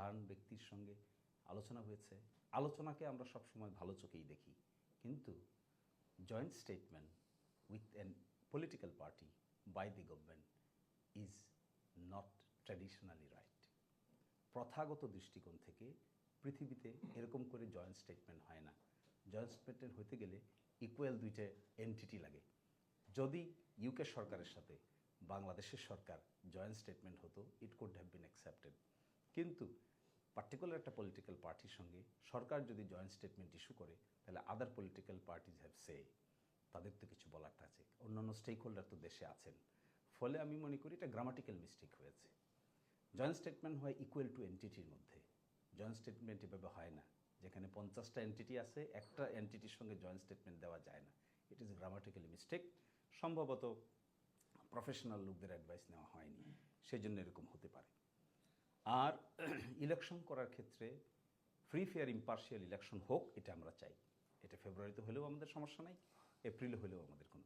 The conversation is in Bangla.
সাধারণ ব্যক্তির সঙ্গে আলোচনা হয়েছে। আলোচনাকে আমরা সবসময় ভালো চোখেই দেখি। কিন্তু joint statement with an political party by the government is not traditionally right প্রথাগত দৃষ্টিকোণ থেকে পৃথিবীতে এরকম করে জয়েন্ট স্টেটমেন্ট হয় না। জয়েন্ট স্টেটমেন্ট হতে গেলে ইকুয়াল দুইটা এন্টিটি লাগে। যদি ইউকে সরকারের সাথে বাংলাদেশের সরকার জয়েন্ট স্টেটমেন্ট হতো it could have been accepted কিন্তু পার্টিকুলার একটা পলিটিক্যাল পার্টির সঙ্গে সরকার যদি জয়েন্ট স্টেটমেন্ট ইস্যু করে, তাহলে other political parties have say তাদের তো কিছু বলার আছে। অন্যান্য স্টেক হোল্ডার তো দেশে আছেন। ফলে আমি মনে করি এটা গ্রামাটিক্যাল মিস্টেক হয়েছে। জয়েন্ট স্টেটমেন্ট হয় ইকুয়াল টু এন্টিটির মধ্যে। জয়েন্ট স্টেটমেন্ট এভাবে হয় না। যেখানে পঞ্চাশটা এন্টিটি আছে, একটা এন্টিটির সঙ্গে জয়েন্ট স্টেটমেন্ট দেওয়া যায় না। ইট ইজ গ্রামাটিক্যালি মিস্টেক সম্ভবত প্রফেশনাল লোকদের অ্যাডভাইস নেওয়া হয়নি। সেজন্য এরকম হতে পারে। আর ইলেকশন করার ক্ষেত্রে ফ্রি ফেয়ার ইম্পার্শিয়াল ইলেকশন হোক, এটা আমরা চাই। এটা ফেব্রুয়ারিতে হলেও আমাদের সমস্যা নাই, এপ্রিলে হলেও আমাদের কোনো